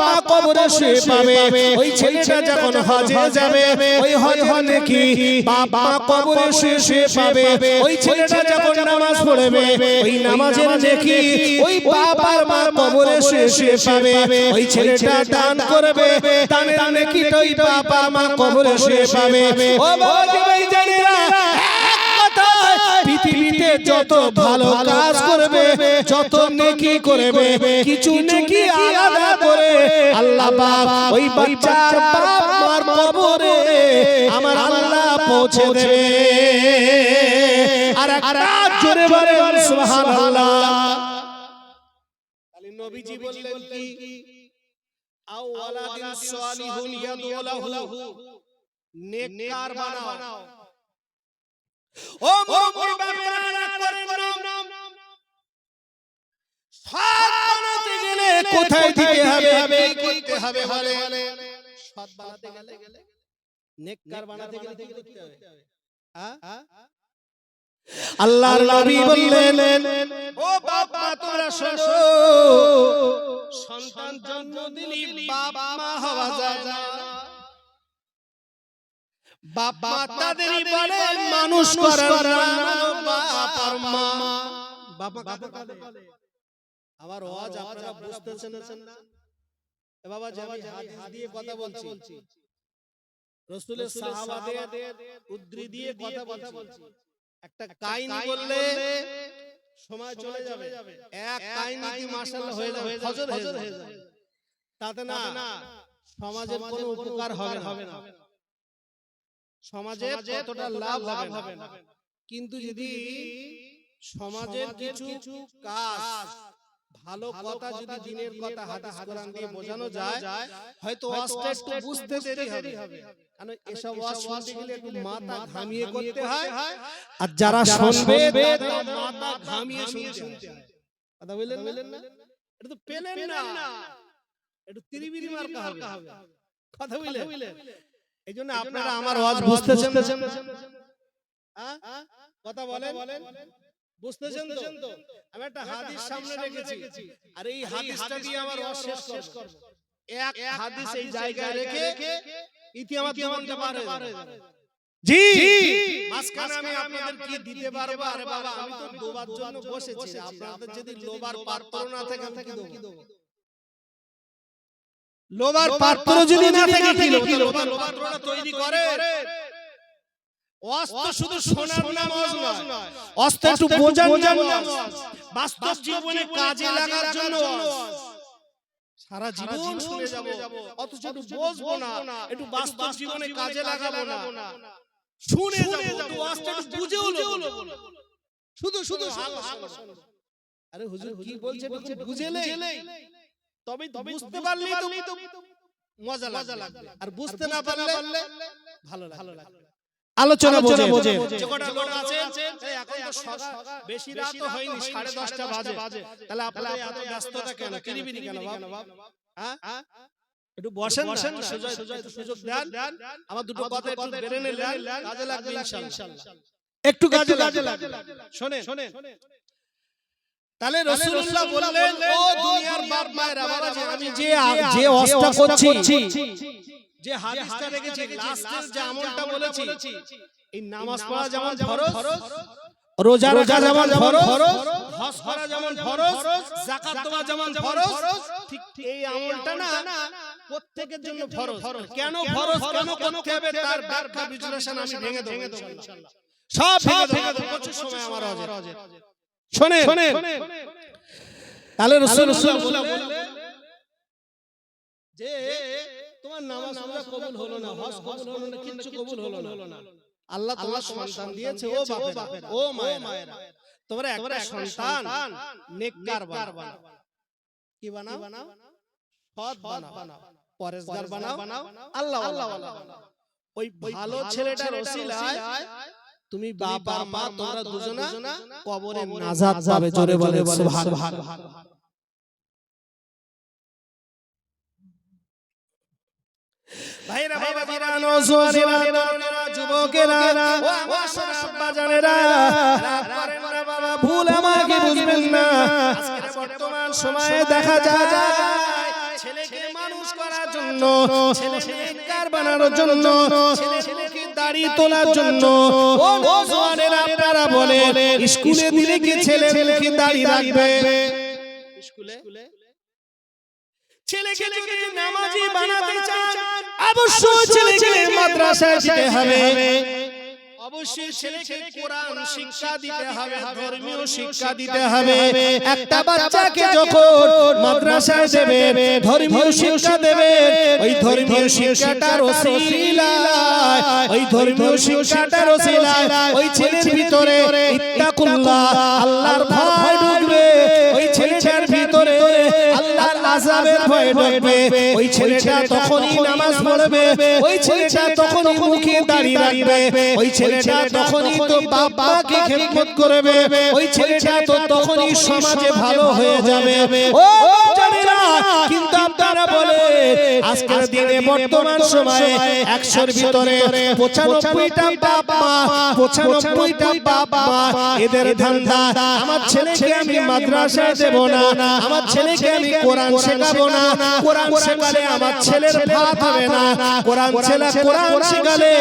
মা কবরে শুয়ে পাবে। ওই ছেলেটা যখন হজে যাবে, ওই হজ হলে কি? মা কবরে শুয়ে শুয়ে পাবে। ওই ছেলেটা যখন নামাজ পড়বে, ওই নামাজের দেখি ওই বাপ আর মা কবরে শুয়ে শুয়ে পাবে। ওই ছেলেটা দান করবে দানের নাকি ওই বাপ আর মা কবরে শুয়ে পাবে? ও বাবা কথায় পৃথিবীতে যত ভালো কাজ করবে যত নেকি করবে কিছু নেকি আলাদা করে আল্লাহ বাপ ওই বাচ্চার বাপ মার কবরে আমার আল্লাহ পৌঁছে দেবে। আর একটা জোরে বলেন সুবহানাল্লাহ। তাহলে নবীজি বললেন কি? আও ওয়ালাদিন সালিহুন ইয়াদউ লাহু নেককার বানাও। ও মুরব্বি বাবারা করেন নাম। সৎ বানাতে গেলে কোথায় দিতে হবে কি করতে হবে বলে সৎ বানাতে গেলে নেককার বানাতে গেলে কি করতে হবে? হ্যাঁ আল্লাহর নবী বললেন ও মা তোমরা শোনো সন্তান জন্ম দিলি বাপ মা হওয়া যায় না। বাপ মা বলে মানুষ করার নাম মা। বাবা কাকে আমার ওয়াজ আপনারা বুঝতেছেন না? এ বাবা যে আমি হাদিস দিয়ে কথা বলছি। রাসূলের সাহাবাদের উদ্ধৃতি দিয়ে কথা বলছি। একটা কাহিনী বললে সময় চলে যাবে। এক কাহিনী মাশাআল্লাহ হয়ে যাবে ফজর হয়ে যাবে। তাতে না সমাজের কোনো উপকার হবে না। সমাজের কতটা লাভ হবে না? কিন্তু যদি সমাজের কিছু কাজ ভালো কথা যদি দিনের কথা হাদিস কোরআন দিয়ে বোঝানো যায় হয়তো ওয়াজটা একটু বুঝতে দেরি হবে। কারণ এসব ওয়াজ শুনতে গেলে একটু মাথা ঘামিয়ে করতে হয় আর যারা শুনবে তারা মাথা ঘামিয়ে শুনতে হয়। কথা বললেন না? এটা তো পেলেন না। একটু তিরিবিরি মার্কা হবে কথা বললেন। এই জন্য আপনারা আমার আওয়াজ বুঝতেছেন? কথা বলেন? বুঝতেছেন তো? আমি একটা হাদিস সামনে রেখেছি। আর এই হাদিসটা দিয়ে আমার ওয়াজ শেষ করব। এক হাদিস এই জায়গায় রেখে ইতি আমার জীবনটা পার হয়ে যাবে। জি! মাঝখানে আমি আপনাদের কি দিতে পারব? আরে বাবা আমি তো দোবার জন্য বসেছি। আপনাদের যদি লোবার পাত্র না থাকে আমি কি দেবো? লোবার পাত্র যদি না থাকে কি লোবার পাত্রটা তৈরি করে। অস্ত্র শুধু সোনার নামাজ নয় অস্ত্র একটু বোঝার জন্য বাস্তব জীবনে কাজে লাগার জন্য সারা জীবন শুনে যাব অথচ একটু বুঝব না একটু বাস্তব জীবনে কাজে লাগাবো না। শুনে যাব অস্ত্র বুঝেও শুধু শুধু আরে হুজুর কি বলছে বুঝেলে তবে বুঝতে পারলেই তো মজা লাগবে। আর বুঝতে না পারলে ভালো ভালো লাগবে আলোচনা বোঝে। বোঝে। লোক আছে এখন তো বেশি রাত হয়নি বাজে। তাহলে আপনারা এত ব্যস্ততা কেন? কিরিবিরি কেন বাপ হ্যাঁ? একটু বসেন বসেন সুযোগ দেন। আমার দুটো কথা একটু বেড়ে নিলেন। কাজে লাগবে ইনশাআল্লাহ একটু কাজে লাগবে। শুনে শুনে তাহলে রাসূলুল্লাহ বললেন ও দুনিয়ার বাপ মায়েরা বাবা যে আমি যে যে অস্ত্র করছি যে হাদিসটা রেখেছি লাস্টের যে আমলটা বলেছি এই নামাজ পড়া যেমন ফরজ রোজা রোজা যেমন ফরজ হজ করা যেমন ফরজ যাকাত দেওয়া যেমন ফরজ ঠিক এই আমলটা না প্রত্যেকের জন্য ফরজ কেন ফরজ কেন করতে হবে তার ব্যাখ্যা বিশ্লেষণ আমি ভেঙে দেব ইনশাআল্লাহ। সব ভেঙে দেব প্রচুর সময় আমার হজে শোনেন। তাহলে রাসূলুল্লাহ বললেন যে তোমার নামাজ রোজা কবুল হলো না হজ কবুল হলো না কিচ্ছু কবুল হলো না। আল্লাহ তোমার সন্তান দিয়েছে ও বাপেরা। ও মায়েরা। তোমরা একটা সন্তান নেককার বানাও। কি বানাও? সৎ বানাও। পরেশগার বানাও। আল্লাহ আল্লাহ ওই ভালো ছেলেটার ওসিলায় তুমি বাবা মা তোমরা দুজনা কবরে নাজাত পাবে জোরে বলে সুবহানাল্লাহ। ভাইরা বাবা বিরানো জোয়ানেরা যুবকেরা ও আমার সব জানেরা করেন না বাবা ভুল আমাকে বুঝবেন না। আজকের বর্তমান সময়ে দেখা যায় ছেলেকে মানুষ করার জন্য ছেলে বানানোর জন্য ছেলে দাড়ি তোলার জন্য ও নওজোয়ানেরা আপনারা বলে স্কুলে দিলে কি ছেলে মুখে দাড়ি রাখবে। স্কুলে? ছেলে যদি নামাজি বানাতে চান অবশ্যই ছেলেকে মাদ্রাসায় যেতে হবে। অবশ্যই ছেলেকে কোরআন শিক্ষা দিতে হবে ধর্মীয় শিক্ষা দিতে হবে। একটা বাচ্চাকে যখন মাদ্রাসায় দেবে ধর্মীয় শিক্ষা দেবে ওই ধর্মীয় শিক্ষাটার ওসিলায় ওই ধর্মীয় শিক্ষাটার ওসিলায় ওই ছেলের ভিতরে ইত্তাকুল্লাহ আল্লাহর ভয় ঢুকবে ওই ছেলেটা তখনই নামাজ পড়বে ওই ছেলেটা তখনই মুখে দাঁড়িয়ে রাখবে ওই ছেলেটা তখনই তো বাবাকে খেদমত করবে ওই ছেলেটা তো তখনই সমাজে ভালো হয়ে যাবে ও কিন্তু আপনারা বলে আজকের দিনে বর্তমান সময়ে একশোর ভিতরে পঁচানব্বইটা মা পঁচানব্বইটা মা এদের ধান্দা আমার ছেলেকে আমি মাদ্রাসায় দেব না আমার ছেলেকে আমি কোরআন শেখাবো না কোরআন শেখালে আমার ছেলের ভাত হবে না কোরআন ছেলে কোরআন শেখালে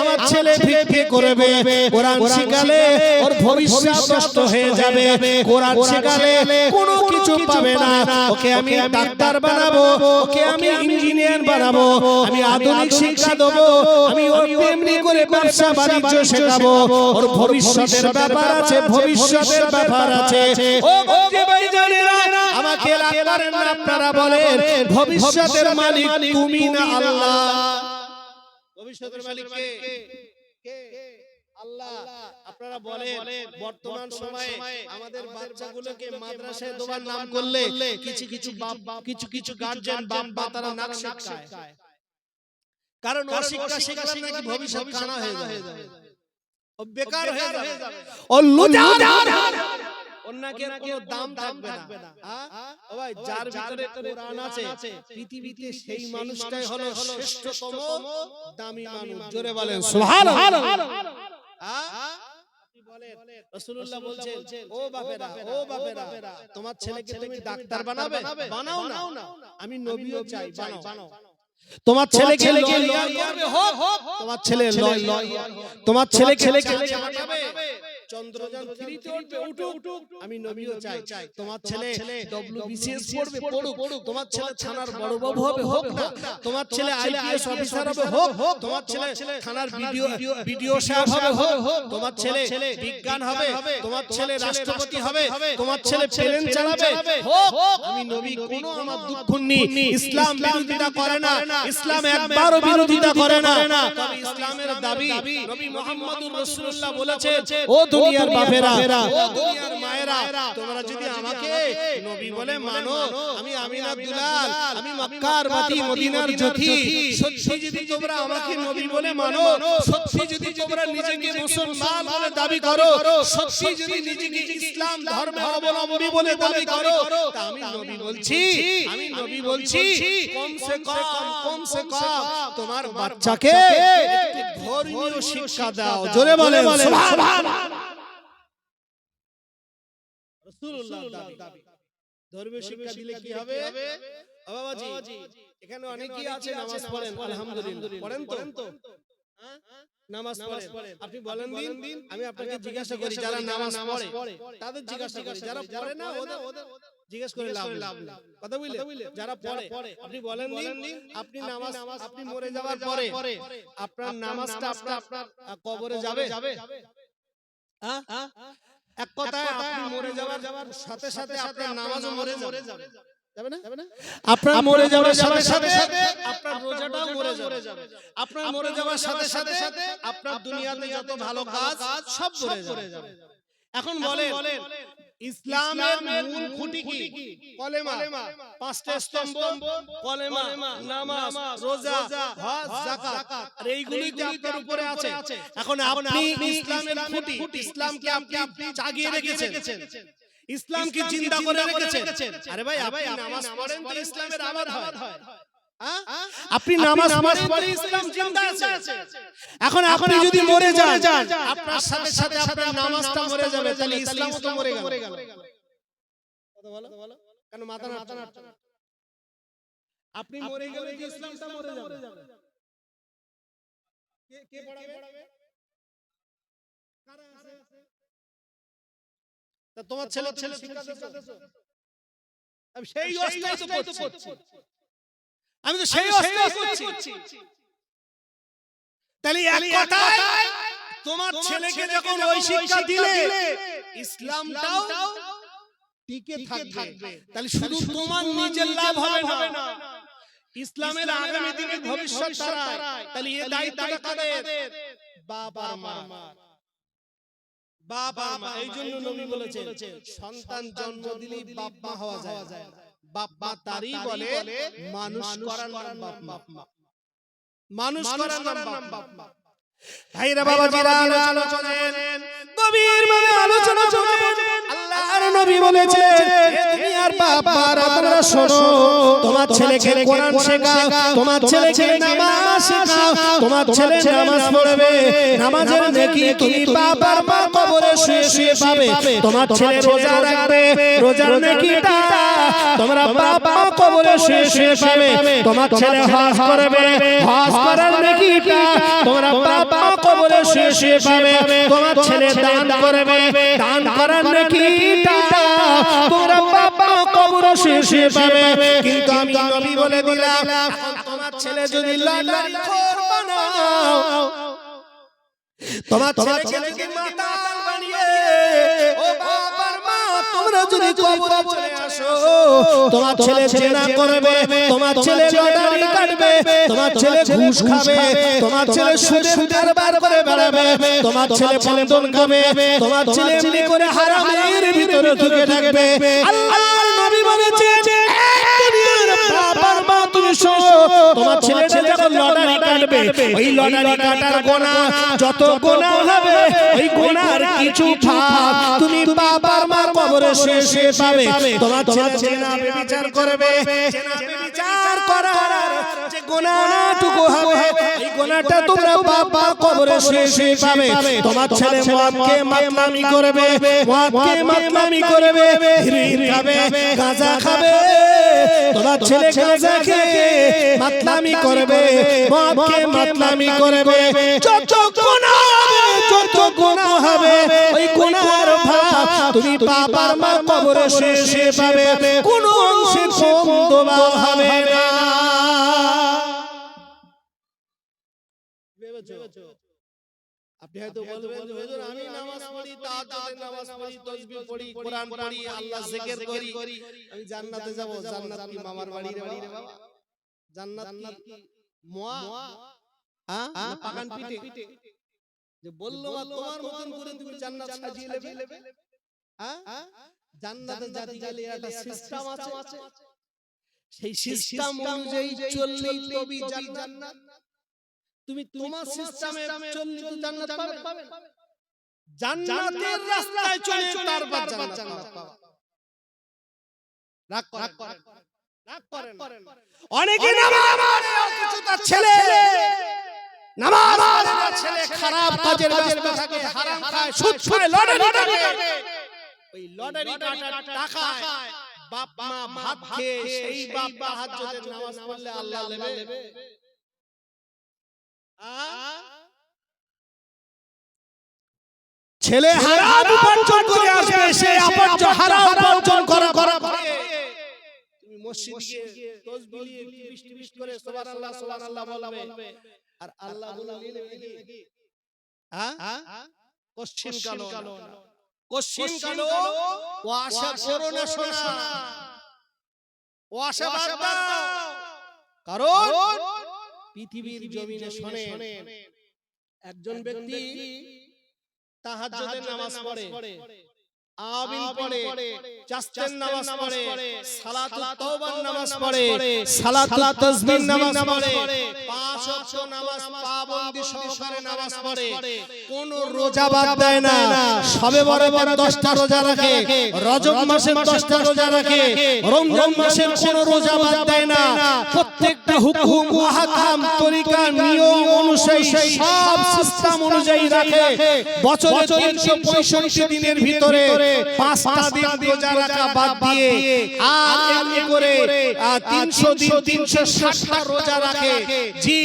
আমার ছেলে ভিক্ষে করবে কোরআন শেখালে ওর ভবিষ্যৎ নষ্ট হয়ে যাবে কোরআন শেখালে কোনো কিছু পাবে না ওকে আমি ডাক্তার বানাবো ওকে আমি ইঞ্জিনিয়ার বানাবো আমি আধুনিক শিক্ষা দেবো আমি ওর তেমনি করে ব্যবসা বাণিজ্য শেখাবো ওর ভবিষ্যতের ব্যাপার আছে ভবিষ্যতের ব্যাপার আছে। ও আমাকে না আপনারা বলেন ভবিষ্যতের মালিক তুমি না আল্লাহ। ভবিষ্যতের মালিক কে? কে? আল্লাহ। আপনারা বলেন বর্তমান সময়ে আমাদের বাচ্চাগুলোকে মাদ্রাসায় দেওয়ার নাম করলে কিছু কিছু বাপ কিছু কিছু গার্জিয়ান বাপ মা তারা নাক শেখায়। কারণ অশিক্ষা শিখলে নাকি ভবিষ্যৎ কানা হয়ে যাবে। ও বেকার হয়ে যাবে। ও লুজার। ওর কোনো দাম থাকবে না? ও ভাই যার ভিতরে কোরআন আছে পৃথিবীতে সেই মানুষটাই হলো শ্রেষ্ঠতম দামি মানুষ। জোরে বলেন সুবহানাল্লাহ। বলেন, রাসূলুল্লাহ বলছেন ও বাপেরা ও বাপেরা তোমার ছেলেকে তুমি ডাক্তার বানাবে? বানাও না। আমি নবীও চাই বানাও। তোমার ছেলে ছেলে লয়ার তোমার ছেলে লয় তোমার ছেলে ছেলে বানাবে। চন্দ্রযান থ্রিতে উঠবে উঠুক আমি নবীও চাই চাই। তোমার ছেলে ডব্লিউবিসিএস পড়বে পড়ুক। পড়ুক। তোমার ছেলে থানার বড় বাবু হবে হোক না। তোমার ছেলে আইপিএস অফিসার হবে হোক। হোক। তোমার ছেলে থানার ভিডিও ভিডিও সাহেব হবে হোক। তোমার ছেলে বিজ্ঞান হবে তোমার ছেলে রাষ্ট্রপতি হবে। তোমার ছেলে প্লেন চালাবে। হোক। আমি নবী কোনো আমার দুঃখ নেই ইসলাম বিরোধিতা করে না ইসলাম একবারও বিরোধিতা করে না। তবে ইসলামের দাবি নবী মুহাম্মদুর রাসূলুল্লাহ বলেছেন ও দুনিয়ার বাপেরা ও দুনিয়ার মায়েরা তোমরা যদি আমাকে নবী বলে মানো আমি আমিনা দুলাল আমি মক্কার বাতি মদিনার জ্যোতি। সত্যি যদি তোমরা আমাকে নবী বলে মানো সত্যি যদি তোমরা নিজেকে মুসলমান বলে দাবি করো সত্যি যদি নিজেকে ইসলাম ধর্মের অবলম্বী বলে দাবি করো তা আমি নবী বলছি আমি নবী বলছি কম সে কম কম সে কম তোমার বাচ্চাকে একটু ধর্মীয় শিক্ষা দাও জোরে বলে সুবহানাল্লাহ রাসূলুল্লাহ দাবি। ধর্মীয় শিক্ষা দিলে কি হবে? বাবাজি এখানে অনেকেই আছে নামাজ পড়েন। আলহামদুলিল্লাহ। পড়েন তো? নামাজ পড়েন। আপনি বলেন দিন। আমি আপনাকে জিজ্ঞাসা করি যারা নামাজ পড়ে তাদের জিজ্ঞাসা করি। যারা পড়ে না ওদের জিজ্ঞেস করে লাভ নেই। কথা বুঝলে যারা পড়ে আপনি বলেন দিন। আপনি নামাজ আপনি মরে যাওয়ার পরে আপনার নামাজটা আপনার আপনার কবরে যাবে। হ্যাঁ? এক কথায় আপনি মরে যাওয়ার সাথে সাথে আপনার নামাজও মরে যাবে। যাবে। আপনার মরে যাওয়ার সাথে সাথে আপনার রোজাটাও মরে যাবে। আপনার মরে যাওয়ার সাথে সাথে আপনার দুনিয়াতে যত ভালো কাজ সব মরে যাবে। এখন বলেন ইসলামের মূল খুঁটি কি? কলেমা। পাঁচটা স্তম্ভ কলেমা নামাজ রোজা হজ যাকাত আর এইগুলিতে আপনার উপরে আছে এখন আপনি ইসলামের খুঁটি ইসলামকে আপনি জাগিয়ে রেখেছেন। ইসলামকে জিন্দা করে রেখেছেন। আরে ভাই আপনি নামাজ পড়েন তো ইসলামের আবাদ হ্যাঁ? আপনি নামাজ নামাজ পড়ে ইসলাম জিন্দা আছে। এখন আপনি যদি মরে যান আপনার সাথে সাথে আপনার নামাজটা মরে যাবে তাহলে ইসলাম তো মরে গেল। কথা বলো? কেন মাথা আপনি মরে গেলে কি ইসলামটা মরে যাবে। কে কে পড়াবে? কারা আছে? তা তোমার ছেলে ছেলে শিক্ষা দিছো? আমি সেই অবস্থায় তো করছি আমি তো সেই করছি। তাহলে এক কথায় তোমার ছেলেকে যখন ওই শিক্ষা দিলে ইসলামটাও টিকে থাকবে। তাহলে শুধু তোমার নিজের লাভ হবে না। ইসলামের আগামী দিনে ভবিষ্যৎ তারা তাহলে এই দায়িত্বটা কাদের? বাবা মা। বাবা মা এই জন্য নবী বলেছেন সন্তান জন্ম দিলেই বাপ মা হওয়া যায় না। বাপ মা তারই বলে মানুষ করার নাম বাপ মা। মানুষ করার নাম বাপ মা। ভাইরা বাবা জিরা আলোচনা গভীর ভাবে আলোচনা চলে নবী বলেছেন হে তুমি আর বাবার তোমরা শোনো তোমার ছেলেকে কোরআন শেখাও তোমার ছেলেকে নামাজ শেখাও তোমার ছেলে নামাজ পড়বে। নামাজের নেকি তুমি বাবার মা কবরে শুয়ে শুয়ে পাবে। তোমার ছেলে রোজা রাখবে রোজার নেকিটা তোমরা বাবা কবরে শুয়ে শুয়ে পাবে। তোমার ছেলে হজ করবে হজ করার নেকিটা শুয়ে শুয়ে পাবে তোমার ছেলে দান করবে। দান করার নাকি তোমার বাবা কবর শুয়ে শুয়ে পাবে। কিন্তু আমি নবী বলে দিলাম তোমার ছেলে যদি তোমার যদি মাতাল তোমরা যদি কবরে চলে আসো তোমার ছেলে জেনা করবে তোমার ছেলে লটারি কাটবে তোমার ছেলে ঘুষ খাবে তোমার ছেলে সুদের কারবার করে বেড়াবে তোমার ছেলে বন্ধন খাবে তোমার ছেলে এমনি করে হারামের ভিতরে ঢুকে থাকবে। আল্লাহ নবী বলেছে শোনো তোমার ছেলেটা যখন লটারি কাটবে ওই লটারি কাটার গোনা যত গোনা হবে ওই গোনার কিছু ভাগ তুমি বাবার মা কবরে শুয়ে পাবে। তোমার তোমার ছেলে জেনা বিচার করবে বিচার করার যে গোনাটুকু হবে এই গোনাটা তোমরা বাবার কবরে শুয়ে পাবে। তোমার ছেলে মদকে মাতলামি করবে মদকে মাতলামি করবে হিরির খাবে গাঁজা খাবে তোমার ছেলে খেয়ে মাতলামি করবে মদকে মাতলামি করবে যত গুনাহ যত গুনাহ হবে ওই ভাগ তুমি বাবার মা কবরে শুয়ে পাবে কোনো অংশে কম দেওয়া হবে না। আপনি হয়তো বলবেন হুজুর আমি নামাজ পড়ি তাহাজ্জুদের নামাজ পড়ি তাসবিহ পড়ি কোরআন পড়ি আল্লাহ জিকির করি আমি জান্নাতে যাব জান্নাত কি মামার বাড়ি রে বাবা? জান্নাত কি মোয়া হ্যাঁ? পাকান পিঠে? যে বলল তোমার মতন করে তুমি জান্নাত সাজিয়ে নেবে? হ্যাঁ? জান্নাতে জাতি গেলে একটা সিস্টেম আছে। সেই সিস্টেম অনুযায়ী চললেই তবে জান্নাত। তুমি তোমার সিস্টেমে চললে তো জান্নাত পাবে। জান্নাতের রাস্তায় চলে তারপর জান্নাত পাবে। রাগ করেন। রাগ করেন। অনেকে নামাজ অথচ তার ছেলে। নামাজ ছেলে খারাপ কাজের ব্যস্ত থাকে হারাম খায় সুদ খায় লটারি কাটে। ওই লটারি কাটার টাকায় বাপ মা ভাত খেয়ে সেই বাপ মা নামাজ পড়লে আল্লাহ নেবে। ছেলে হারাম উপার্জন করে আসবে সে আপর্য হারাম উপার্জন করা করা তুমি মসজিদে গিয়ে তাসবিহ টিপিস টিপিস করে সুবহানাল্লাহ সুবহানাল্লাহ বলবে। আর আল্লাহ বলে নেবে নাকি হ্যাঁ? কোশ্চিন কালো। কোশ্চিন কালো ও আশা করো না শোনা ও আশা বাদ দাও। কারণ পৃথিবীর জমিনে শোনে একজন ব্যক্তি তাহাজ্জুদের নামাজ পড়ে। আবিন পড়ে চাস্তের নামাজ পড়ে সালাতুত তাওবার নামাজ পড়ে সালাতুত তাসবিহ নামাজ পড়ে পাঁচ ওয়াক্ত নামাজ পাবন্দি সহকারে নামাজ পড়ে কোন রোজা বাদ দেয় না। সবে বরাবর 10টা রোজা রাখে রজব মাসে 10টা রোজা রাখে রমজান মাসের কোন রোজা বাদ দেয় না। প্রত্যেকটা হুকুম আহকাম তরিকা নিয়ম অনুযায়ী সব সিস্টেম অনুযায়ী রাখে। বছরে 365 দিনের ভিতরে পাঁচটা দিন রোজা রাখা বাদ দিয়ে আর এমনি করে তিনশো 300 দিন 360টা রোজা রাখে। জি।